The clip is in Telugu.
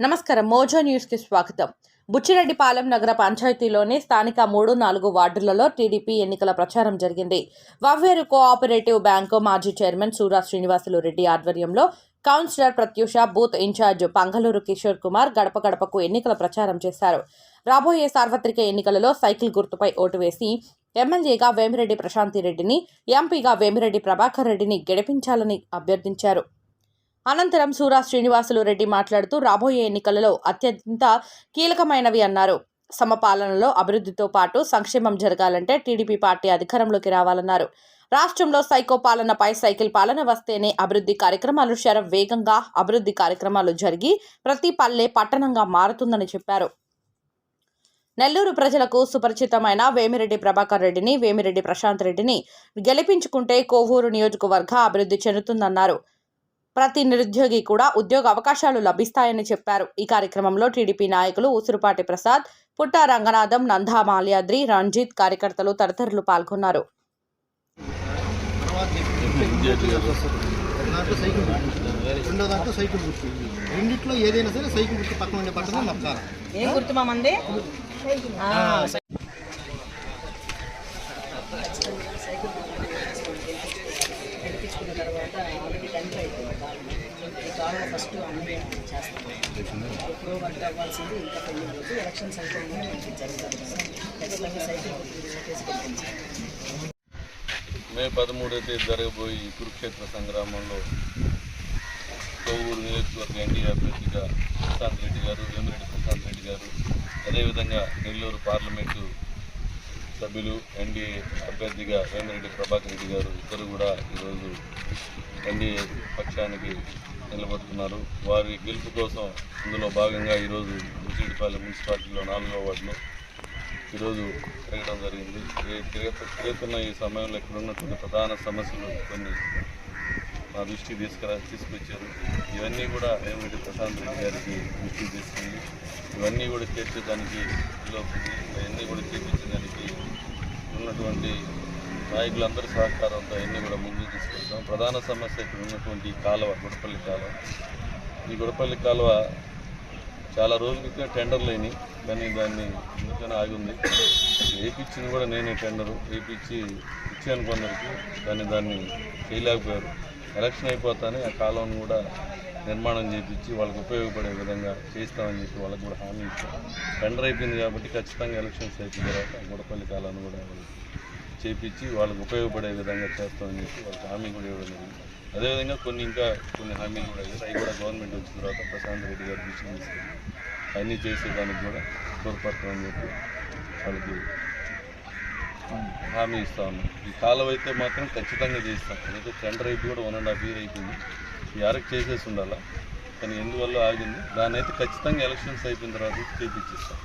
నమస్కారం. మోజో న్యూస్కి స్వాగతం. బుచ్చిరెడ్డిపాలెం నగర పంచాయతీలోని స్థానిక మూడు నాలుగు వార్డులలో టీడీపీ ఎన్నికల ప్రచారం జరిగింది. వవ్వేరు కోఆపరేటివ్ బ్యాంకు మాజీ చైర్మన్ సూరా శ్రీనివాసులు రెడ్డి ఆధ్వర్యంలో councillor Pratyusha booth incharge Pangaluru Kishore Kumar గడప గడపకు ఎన్నికల ప్రచారం చేశారు. రాబోయే సార్వత్రిక ఎన్నికలలో సైకిల్ గుర్తుపై ఓటు వేసి ఎమ్మెల్యేగా వేమిరెడ్డి ప్రశాంతి రెడ్డిని ఎంపీగా వేమిరెడ్డి ప్రభాకర్ రెడ్డిని గెలిపించాలని అభ్యర్థించారు. అనంతరం సూరా శ్రీనివాసులు రెడ్డి మాట్లాడుతూ రాబోయే ఎన్నికలలో అత్యంత కీలకమైనవి అన్నారు. సమపాలనలో అభివృద్ధితో పాటు సంక్షేమం జరగాలంటే టీడీపీ పార్టీ అధికారంలోకి రావాలన్నారు. రాష్ట్రంలో సైకో పాలనపై సైకిల్ పాలన వస్తేనే అభివృద్ధి కార్యక్రమాలు శర వేగంగా అభివృద్ధి కార్యక్రమాలు జరిగి ప్రతి పల్లె పట్టణంగా మారుతుందని చెప్పారు. నెల్లూరు ప్రజలకు సుపరిచితమైన వేమిరెడ్డి ప్రభాకర్ రెడ్డిని వేమిరెడ్డి ప్రశాంత్ రెడ్డిని గెలిపించుకుంటే కోవూరు నియోజకవర్గ అభివృద్ధి చెందుతుందన్నారు. ప్రతి నిరుద్యోగి కూడా ఉద్యోగ అవకాశాలు లభిస్తాయని చెప్పారు. ఈ కార్యక్రమంలో టీడీపీ నాయకులు ఉసురుపాటి ప్రసాద్ పుట్ట రంగనాథం నందా మాల్యాద్రి రంజిత్ కార్యకర్తలు తదితరులు పాల్గొన్నారు. రెండో దాంట్లో సైకిల్ గుర్తు రెండిట్లో ఏదైనా సరే సైకిల్ గుర్తు పక్కన ఉండే పక్కన నొక్కాలి ఏం గుర్తు మా మంది తర్వాత ఆల్రెడీ టెన్త్ అయిపోయింది ఈ కాలంలో ఫస్ట్ అన్నీ చేస్తాం. ఇప్పుడు వర్క్ అవ్వాల్సింది ఇంకా పెళ్ళి రోజు. ఎలక్షన్స్ అయిపోయింది జరుగుతుంది. ఖచ్చితంగా సైకిల్ మే పదమూడవ తేదీ జరగబోయి కురుక్షేత్ర సంగ్రామంలో కోవూరు నియోజకవర్గ ఎన్డీఏ అభ్యర్థిగా ప్రశాంత్ రెడ్డి గారు వేమిరెడ్డి ప్రశాంత్ రెడ్డి గారు అదేవిధంగా నెల్లూరు పార్లమెంటు సభ్యులు ఎన్డీఏ అభ్యర్థిగా వేమిరెడ్డి ప్రభాకర్ రెడ్డి గారు ఇద్దరు కూడా ఈరోజు ఎన్డీఏ పక్షానికి నిలబడుతున్నారు. వారి గెలుపు కోసం ఇందులో భాగంగా ఈరోజు ముసిడిపాలెం మున్సిపాలిటీలో నాలుగో వార్డులో ఈరోజు తిరగడం జరిగింది. తిరుగుతున్న ఈ సమయంలో ఇక్కడ ఉన్నటువంటి ప్రధాన సమస్యలు కొన్ని మా దృష్టికి తీసుకురా తీసుకొచ్చారు. ఇవన్నీ కూడా వేమిరెడ్డి ప్రశాంత్ రెడ్డి గారికి దృష్టికి తీసుకుంది ఇవన్నీ కూడా చేర్చేదానికి ఇవన్నీ కూడా తీర్చడానికి ఉన్నటువంటి నాయకులందరి సహకారంతో అన్నీ కూడా ముందుకు తీసుకెళ్తాం ప్రధాన సమస్య ఇక్కడ ఉన్నటువంటి కాలువ గుడపల్లి కాలువ. ఈ గుడపల్లి కాలువ చాలా రోజుల క్రితం టెండర్లు అయినాయి కానీ దాన్ని ఎందుకని ఆగింది. వేయించింది కూడా నేనే టెండరు వేయించి ఇచ్చాను కొందరికి కానీ దాన్ని చేయలేకపోయారు. ఎలక్షన్ అయిపోతానే ఆ కాలువను కూడా నిర్మాణం చేయించి వాళ్ళకి ఉపయోగపడే విధంగా చేస్తామని చెప్పి వాళ్ళకి కూడా హామీ ఇచ్చాం. టెండర్ అయిపోయింది కాబట్టి ఖచ్చితంగా ఎలక్షన్స్ అయిపోయిన తర్వాత గుడపల్లి కాలాన్ని కూడా వాళ్ళకి చేపించి వాళ్ళకి ఉపయోగపడే విధంగా చేస్తామని చెప్పి వాళ్ళకి హామీ కూడా ఇవ్వడం జరిగింది. అదేవిధంగా కొన్ని ఇంకా కొన్ని హామీలు కూడా ఇవ్వాలి అవి కూడా గవర్నమెంట్ వచ్చిన తర్వాత ప్రశాంత్ రెడ్డి గారు దృష్టికి తీసుకెళ్ళి అన్నీ చేసేదానికి కూడా తోడ్పడతామని చెప్పి వాళ్ళకి హామీ ఇస్తా ఉన్నాం. ఈ కాలం అయితే మాత్రం ఖచ్చితంగా చేస్తాం. అదైతే టెండర్ అయిపోయి కూడా వన్ అండ్ హాఫ్ ఇయర్ అయిపోయింది. ఈ చేసేసి ఉండాలా? కానీ ఎందువల్ల ఆగింది? దాన్ని అయితే ఖచ్చితంగా ఎలక్షన్స్ అయిపోయిన తర్వాత చేపించిస్తాం